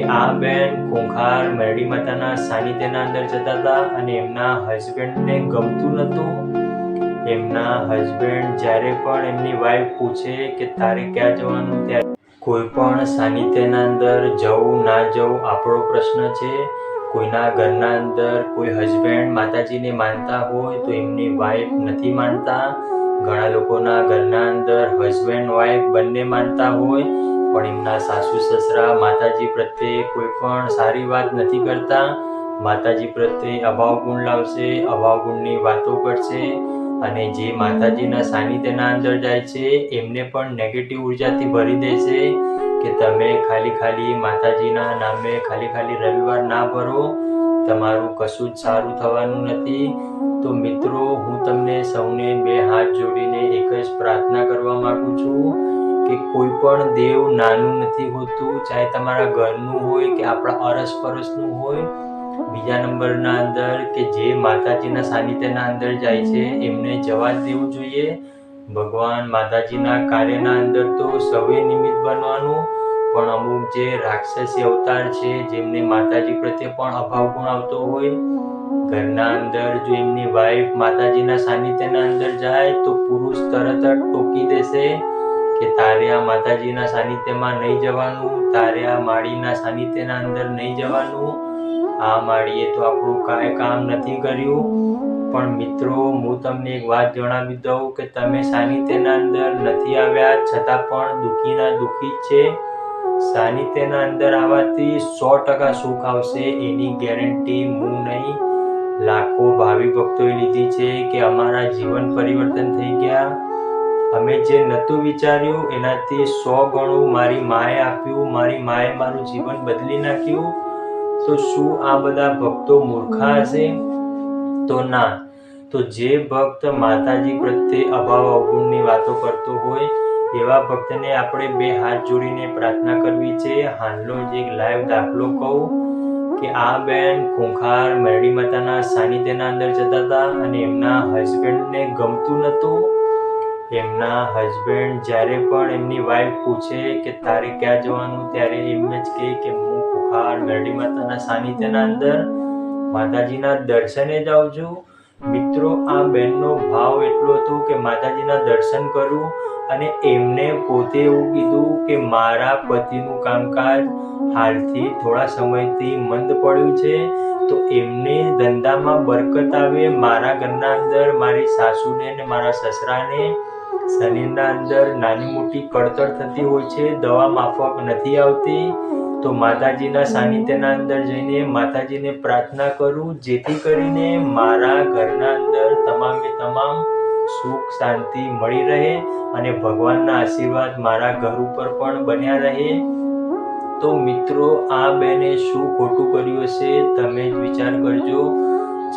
કે આ બેન ખૂંખાર મેરડી માતાના સાનિધ્યના અંદર જતા હતા અને એમના હસબન્ડને ગમતું નહોતું. એમના હસબન્ડ જ્યારે પણ એમની વાઈફ પૂછે કે તારે ક્યાં જવાનું, ત્યારે કોઈ પણ સાનિધ્યના અંદર જવું ના જવું આપણો પ્રશ્ન છે. કોઈના ઘરના અંદર કોઈ હસબન્ડ માતાજીને માનતા હોય તો એમની વાઈફ નથી માનતા. ઘણા લોકોના ઘરના અંદર હસબન્ડ વાઈફ બંને માનતા હોય, પણ એમના સાસુ, સસરા, માતાજી પ્રત્યે કોઈ પણ સારી વાત નથી કરતા. માતાજી પ્રત્યે અભાવ ગુણ લાવશે, અભાવ ગુણની વાતો કરશે અને જે માતાજીના સાનિધ્યના અંદર જાય છે, એમને પણ નેગેટિવ ઉર્જાથી ભરી દેશે કે તમે ખાલી ખાલી માતાજીના નામે ખાલી ખાલી રવિવાર ના ભરો. તમારું કશું જ સારું થવાનું નથી. તો મિત્રો, હું તમને સૌને બે હાથ જોડીને એક જ પ્રાર્થના કરવા માંગુ છું કે કોઈ પણ દેવ નાનું નથી હોતું, ચાહે તમારા ઘરનું હોય કે આપણા અરસ પરસનું હોય. બીજા નંબરના અંદર કે જે માતાજીના સાનિધ્યના અંદર જાય છે, એમને જવા દેવું જોઈએ. ભગવાન માતાજીના કાર્યના અંદર તો સૌએ નિમિત્ત બનવાનું, પણ અમુક જે રાક્ષસી અવતાર છે, જેમને માતાજી પ્રત્યે પણ અભાવ ગુણ આવતો હોય ઘરના અંદર જો એમની વાઈફ માતાજીના સાનિધ્યના અંદર જાય તો પુરુષ તરત જ ટોકી દેશે કે તારે આ માતાજીના સાનિધ્યમાં નહીં જવાનું, તારે આ માળીના સાનિધ્યના અંદર નહીં જવાનું. આ માળીએ તો આપણું કાંઈ કામ નથી કર્યું. પણ મિત્રો, હું તમને એક વાત જણાવી દઉં કે તમે સાનિધ્યના અંદર નથી આવ્યા, છતાં પણ દુઃખીના દુઃખી છે. સાનિધ્યના અંદર આવવાથી સો ટકા સુખ આવશે, એની ગેરંટી હું નહીં. લાખો ભાવિ ભક્તોએ લીધી છે કે અમારા જીવન પરિવર્તન થઈ ગયા. અમે જે નહોતું વિચાર્યું, એનાથી સો ગણું મારી માએ આપ્યું, મારી માએ મારું જીવન બદલી નાખ્યું. તો શું આ બધા ભક્તો મૂર્ખા હશે? તો ના. તો જે ભક્ત માતાજી પ્રત્યે અભાવ અવગુણની વાતો કરતો હોય, એવા ભક્તને આપણે બે હાથ જોડીને પ્રાર્થના કરવી છે. હાલનો જ એક લાઈવ દાખલો કહું. કે આ બેન ખૂંખાર મેરડી માતાના સાનિધ્યના અંદર જતા હતા અને એમના હસબન્ડને ગમતું નહોતું. એમના હસબન્ડ જ્યારે પણ એમની વાઈફ પૂછે કે તારે ક્યાં જવાનું, ત્યારે એમ જ કહે કે હું ખુખાર મેરડી માતાના સાનિધ્યના અંદર માતાજીના દર્શને જાઉં છું. મિત્રો, આ બેનનો ભાવ એટલો હતો કે માતાજીના દર્શન કરું અને એમને પોતે એવું કીધું કે મારા પતિનું કામકાજ હાલથી થોડા સમયથી મંદ પડ્યું છે, તો એમને ધંધામાં બરકત આવે. મારા ઘરના અંદર મારી સાસુને અને મારા સસરાને શરીરના અંદર નાની મોટી કળતર થતી હોય છે, દવા માફક નથી આવતી, તો માતાજીના સાનિધ્યના અંદર જઈને માતાજીને પ્રાર્થના કરું, જેથી કરીને મારા ઘરના અંદર તમામે તમામ સુખ શાંતિ મળી રહે અને ભગવાનના આશીર્વાદ મારા ઘર ઉપર પણ બન્યા રહે. તો મિત્રો, આ બેને શું ખોટું કર્યું હશે તમે જ વિચાર કરજો.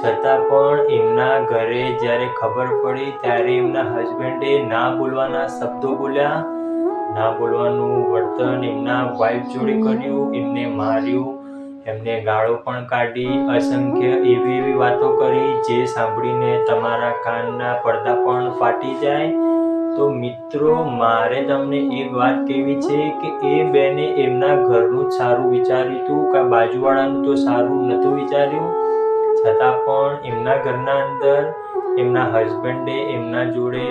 છતાં પણ એમના ઘરે જ્યારે ખબર પડી ત્યારે એમના હસબન્ડે ના બોલવાના શબ્દો બોલ્યા. ના બોલવાનું વર્તન એમના વાઈફ જોડે કર્યું, એમને માર્યું. એમને ગાળો પણ કાઢી અસંખ્ય એવી એવી વાતો કરી જે સાંભળીને તમારા કાનના પડદા પણ ફાટી જાય. તો મિત્રો, મારે તમને એક વાત કહેવી છે કે એ બેને એમના ઘરનું જ સારું વિચાર્યું હતું કે બાજુવાળાનું તો સારું નહોતું વિચાર્યું? છતાં પણ એમના ઘરના અંદર એમના હસબન્ડે એમના જોડે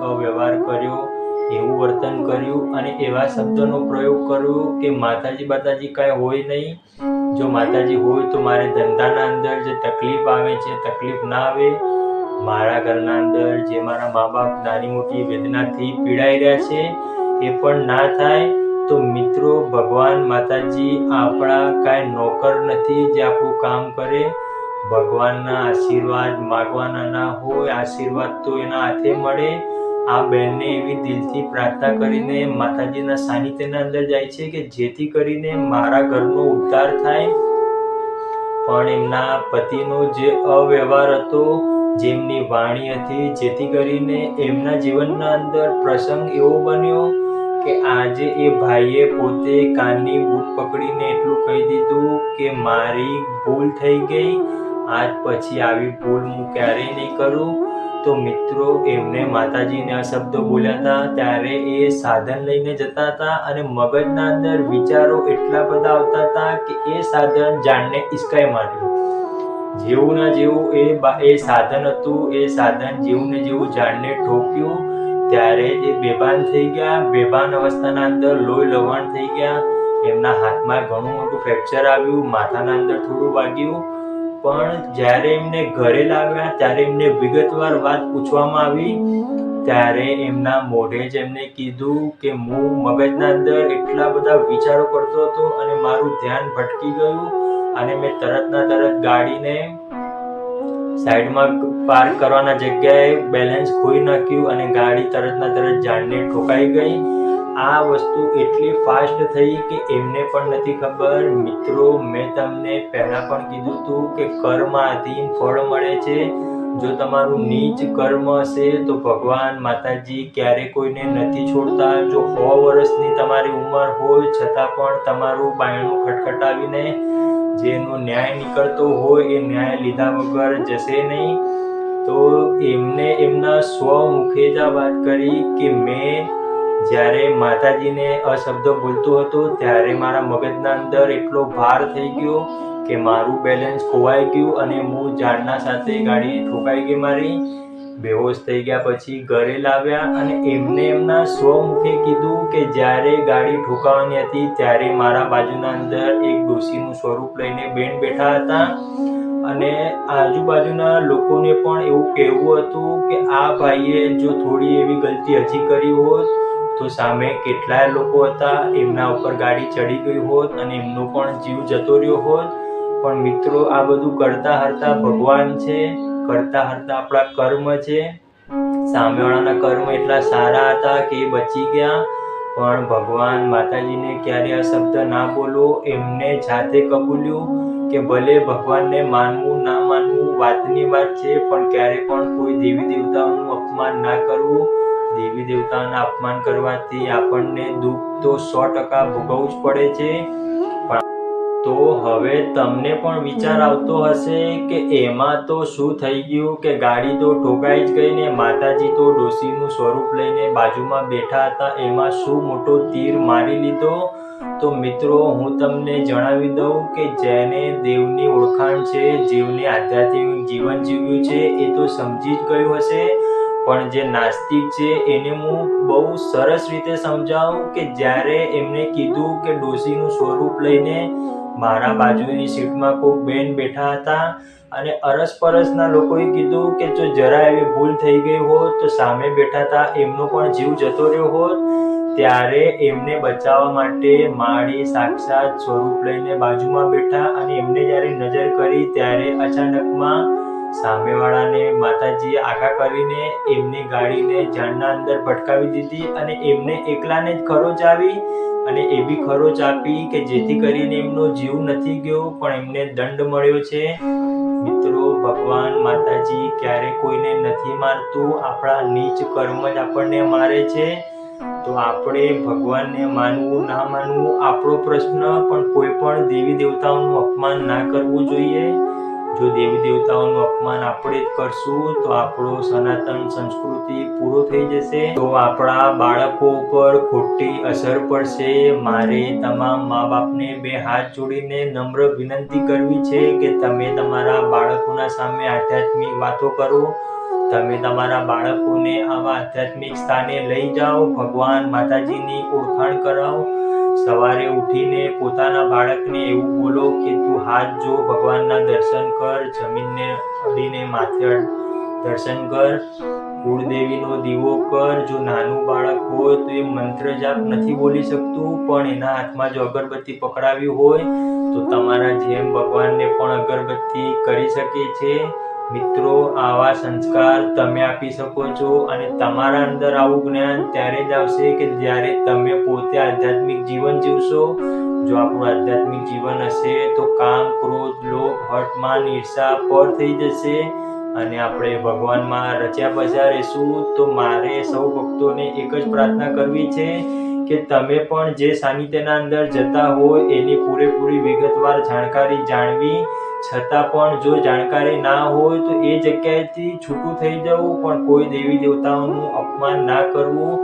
અવ્યવહાર કર્યો. એવું વર્તન કર્યું અને એવા શબ્દનો પ્રયોગ કર્યો કે માતાજી બાતાજી કાંઈ હોય નહીં. જો માતાજી હોય તો મારે ધંધાના અંદર જે તકલીફ આવે છે, તકલીફ ના આવે. મારા ઘરના અંદર જે મારા મા બાપ નાની મોટી વેદનાથી પીડાઈ રહ્યા છે, એ પણ ના થાય. તો મિત્રો, ભગવાન માતાજી આપણા કાંઈ નોકર નથી જે આપણું કામ કરે. ભગવાનના આશીર્વાદ માગવાના ના હોય, આશીર્વાદ તો એના હાથે મળે. આ બહેનને એવી દિલથી પ્રાર્થના કરીને માતાજીના સાનિધ્યના અંદર જાય છે કે જેથી કરીને મારા ઘરનો ઉદ્ધાર થાય. પણ એમના પતિનો જે અવ્યવહાર હતો, જેમની વાણી હતી, જેથી કરીને એમના જીવનના અંદર પ્રસંગ એવો બન્યો કે આજે એ ભાઈએ પોતે કાનની બૂટ પકડીને એટલું કહી દીધું કે મારી ભૂલ થઈ ગઈ. આજ પછી આવી ભૂલ હું ક્યારેય નહીં કરું. તો મિત્રો એમને માતાજીને શબ્દો બોલ્યા હતા. ત્યારે એ સાધન લઈને જતા હતા અને મગજના અંદર વિચારો એટલા બધા આવતા હતા કે એ સાધન જાણને ઇસ્કાઈ માર્યું. જેવું ના જેવું એ એ સાધન હતું, એ સાધન જેવું ને જેવું ઝાડને ઠોક્યું. ત્યારે એ બેભાન થઈ ગયા. બેભાન અવસ્થાના અંદર લોહી લવણ થઈ ગયા. એમના હાથમાં ઘણું મોટું ફ્રેક્ચર આવ્યું. માથાના અંદર થોડું વાગ્યું. પણ જ્યારે એમને ઘરે લાવ્યા, ત્યારે એમને વિગતવાર વાત પૂછવામાં આવી, ત્યારે એમના મોઢે જ એમને કીધું કે હું મગજના અંદર એટલા બધા વિચારો કરતો હતો અને મારું ધ્યાન ભટકી ગયું અને મેં તરતના તરત ગાડીને સાઈડમાં પાર્ક કરવાના જગ્યાએ બેલેન્સ ખોઈ નાખ્યું અને ગાડી તરતના તરત ઝાડને ઠોકાઈ ગઈ. આ વસ્તુ એટલી ફાસ્ટ થઈ કે એમને પણ નથી ખબર. મિત્રો, મેં તમને પહેલા પણ કીધું હતું કે કર્મ આધીન ફળ મળે છે. જો તમારું નીચ કર્મ હશે તો ભગવાન માતાજી ક્યારે કોઈને નથી છોડતા. જો સો વર્ષની તમારી ઉંમર હોય, છતાં પણ તમારું બાયણું ખટખટાવીને જેનો ન્યાય નીકળતો હોય એ ન્યાય લીધા વગર જશે નહીં. તો એમને એમના સ્વમુખે જ વાત કરી કે મેં જ્યારે માતાજીને અશબ્દો બોલતો હતો, ત્યારે મારા મગજના અંદર એટલો ભાર થઈ ગયો કે મારું બેલેન્સ ખોવાઈ ગયું અને હું ઝાડના સાથે ગાડી ઠોકાઈ ગઈ મારી. બેહોશ થઈ ગયા પછી ઘરે લાવ્યા અને એમને એમના સ્વમુખે કીધું કે જ્યારે ગાડી ઠોકાવાની હતી ત્યારે મારા બાજુના અંદર એક ડોશીનું સ્વરૂપ લઈને બેન બેઠા હતા. અને આજુબાજુના લોકોને પણ એવું કહેવું હતું કે આ ભાઈએ જો થોડી એવી ગલતી હજી કરી હોત તો સામે કેટલાય લોકો હતા. એમના ઉપર ગાડી ચડી ગઈ હોત અને એમનો પણ જીવ જતો રહ્યો હોત. પણ મિત્રો, આ બધું કરતા હરતા ભગવાન છે. કરતા હરતા આપણા કર્મ છે. સામેવાળાના કર્મ એટલા સારા હતા કે એ બચી ગયા. પણ ભગવાન માતાજીને ક્યારે આ શબ્દ ના બોલો, એમને જાતે કબૂલ્યું કે ભલે ભગવાનને માનવું ના માનવું વાતની વાત છે, પણ ક્યારે પણ કોઈ દેવી દેવતાઓનું અપમાન ના કરવું દેવી દેવતાના અપમાન કરવાથી આપણને દુઃખ તો સો ટકા ભોગવવું જ પડે છે. તો હવે તમને પણ વિચાર આવતો હશે કે એમાં તો શું થઈ ગયું કે ગાડી તો ઠોકાઈ જ ગઈ ને માતાજી તો ડોસીનું સ્વરૂપ લઈને બાજુમાં બેઠા હતા, એમાં શું મોટો તીર મારી લીધો? તો મિત્રો, હું તમને જણાવી દઉં કે જેને દેવની ઓળખાણ છે જેમને આધ્યાત્મિક જીવન જીવ્યું છે, એ તો સમજી જ ગયું હશે. પણ જે નાસ્તિક છે, એને હું બહુ સરસ રીતે સમજાવું કે જ્યારે એમને કીધું કે ડોશીનું સ્વરૂપ લઈને મારા બાજુની સીટમાં કોઈ બેન બેઠા હતા અને અરસપરસના લોકોએ કીધું કે જો જરા એવી ભૂલ થઈ ગઈ હોત, તો સામે બેઠા હતા એમનો પણ જીવ જતો રહ્યો હોત, ત્યારે એમને બચાવવા માટે માળી સાક્ષાત સ્વરૂપ લઈને બાજુમાં બેઠા અને એમને જ્યારે નજર કરી ત્યારે અચાનકમાં સામેવાળાને માતાજીએ આગા કરીને એમની ગાડીને ઝાડના અંદર ભટકાવી દીધી અને એમને એકલાને જ ખરોચ આવી અને એ બી ખરોચ આપી કે જેથી કરીને એમનો જીવ નથી ગયો, પણ એમને દંડ મળ્યો છે. મિત્રો, ભગવાન માતાજી ક્યારે કોઈને નથી મારતું. આપણા નીચ કર્મ જ આપણને મારે છે. તો આપણે ભગવાનને માનવું, ના માનવું, આપણો પ્રશ્ન, પણ કોઈ પણ દેવી દેવતાઓનું અપમાન ના કરવું જોઈએ. જો દેવી દેવતાઓનું અપમાન આપણે જ કરશું તો આપણો સનાતન સંસ્કૃતિ પૂરો થઈ જશે. તો આપણા બાળકો ઉપર ખોટી અસર પડશે. મારે તમામ મા બાપને બે હાથ જોડીને નમ્ર વિનંતી કરવી છે કે તમે તમારા બાળકોના સામે આધ્યાત્મિક વાતો કરો. તમે તમારા બાળકોને આવા આધ્યાત્મિક સ્થાને લઈ જાઓ. ભગવાન માતાજીની ઓળખાણ કરાવો. સવારે ઉઠીને પોતાના બાળકને એવું બોલો કે, તું હાથ જો, ભગવાનના દર્શન કર, જમીનને અડીને માથે દર્શન કર, કુળદેવીનો દીવો કર, જો નાનું બાળક હોય તો એ મંત્ર જાપ નથી બોલી શકતું, પણ એના હાથમાં જો અગરબત્તી પકડાવી હોય તો તમારા જેમ ભગવાનને પણ અગરબત્તી કરી શકે છે. મિત્રો, આવા સંસ્કાર તમે આપી શકો છો અને તમારા અંદર આવું જ્ઞાન ત્યારે જ આવશે કે જ્યારે તમે પોતે આધ્યાત્મિક જીવન જીવશો. જો આપણું આધ્યાત્મિક જીવન હશે તો કામ, ક્રોધ, લોભ હટમાન ઈર્ષા પર થઈ જશે અને આપણે ભગવાનમાં રચ્યા બચ્યા રહીશું. તો મારે સૌ ભક્તોને એક જ પ્રાર્થના કરવી છે કે તમે પણ જે સાનિધ્યના અંદર જતા હો, એની પૂરેપૂરી વિગતવાર જાણકારી જાણવી છતાં પણ જો જાણકારી ના હોય તો એ જગ્યાએથી છૂટું થઈ જવું, પણ કોઈ દેવી દેવતાઓનું અપમાન ના કરવું.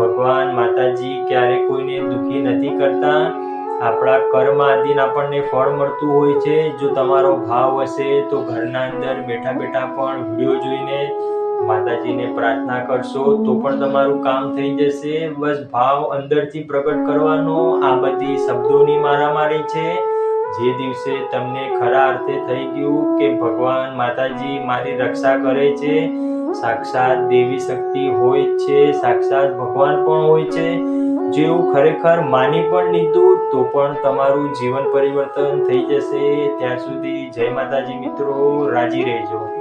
ભગવાન માતાજી ક્યારે કોઈને દુઃખી નથી કરતા. આપણા કર્મ આદિને આપણને ફળ મળતું હોય છે. જો તમારો ભાવ હશે તો ઘરના અંદર બેઠા બેઠા પણ વીડિયો જોઈને માતાજીને પ્રાર્થના કરશો તો પણ તમારું કામ થઈ જશે. બસ ભાવ અંદરથી પ્રગટ કરવાનો આ બધી શબ્દોની મારામારી છે. જે દિવસે તમને ખરા અર્થે થઈ ગયું કે ભગવાન માતાજી મારી રક્ષા કરે છે, સાક્ષાત દેવી શક્તિ હોય છે, સાક્ષાત ભગવાન પણ હોય છે જેવું ખરેખર માની પણ લીધું, તો પણ તમારું જીવન પરિવર્તન થઈ જશે. ત્યાં સુધી જય માતાજી મિત્રો, રાજી રહેજો.